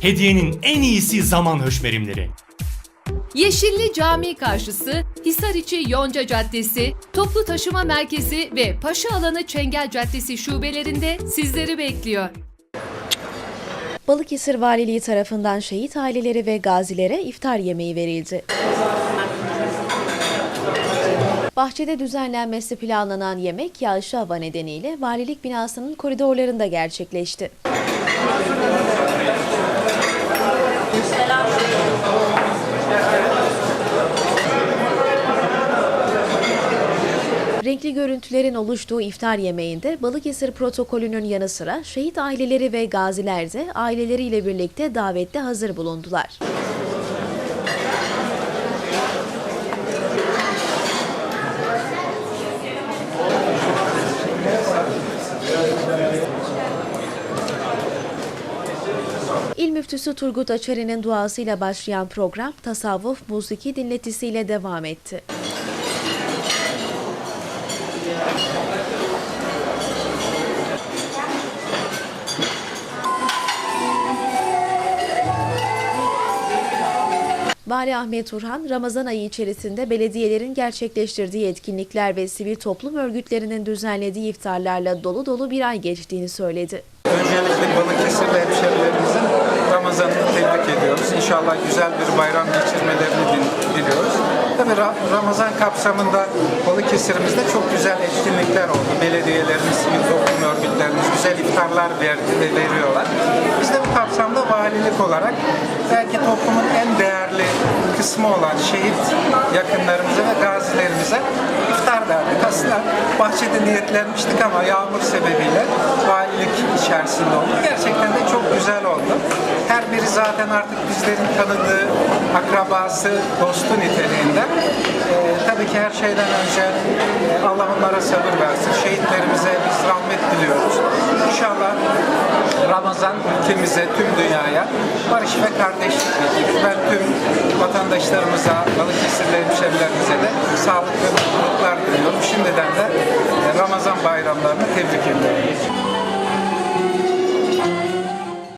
Hediyenin en iyisi zaman höşmerimleri. Yeşilli Cami karşısı, Hisariçi Yonca Caddesi, Toplu Taşıma Merkezi ve Paşa Alanı Çengel Caddesi şubelerinde sizleri bekliyor. Balıkesir Valiliği tarafından şehit aileleri ve gazilere iftar yemeği verildi. Bahçede düzenlenmesi planlanan yemek yağışlı hava nedeniyle valilik binasının koridorlarında gerçekleşti. Renkli görüntülerin oluştuğu iftar yemeğinde Balıkesir protokolünün yanı sıra şehit aileleri ve gaziler de aileleriyle birlikte davette hazır bulundular. İl Müftüsü Turgut Açeri'nin duasıyla başlayan program tasavvuf musiki dinletisiyle devam etti. Vali Ahmet Turhan, Ramazan ayı içerisinde belediyelerin gerçekleştirdiği etkinlikler ve sivil toplum örgütlerinin düzenlediği iftarlarla dolu dolu bir ay geçtiğini söyledi. Öncelikle Balıkesirli hemşerilerimizin Ramazan'ını tebrik ediyoruz. İnşallah güzel bir bayram geçirmelerini dil- diliyoruz. Tabii Ra- Ramazan kapsamında Balıkesir'imizde çok güzel etkinlikler oldu. Belediyelerimiz, sivil toplum örgütlerimiz güzel iftarlar verdi ve veriyorlar. Biz de bu kapsamda valilik olarak belki toplumun en değerli kısmı olan şehit yakınlarımıza ve gazilerimize iftar verdik. Aslında bahçede niyetlenmiştik ama yağmur sebebiyle valilik içerisinde oldu. Gerçekten de çok güzel oldu. Her biri zaten artık bizlerin tanıdığı akrabası, dostu niteliğinde. Ee, tabii ki her şeyden önce e, Allah onlara sabır versin. Şehitlerimize biz rahmet diliyoruz. İnşallah Ramazan ülkemize, tüm dünyaya barış ve kardeşlik getirir. Ben tüm vatandaşlarımıza, Balıkesirli hemşerilerimize de sağlık ve mutluluklar diliyorum. Şimdiden de e, Ramazan bayramlarını tebrik ediyorum.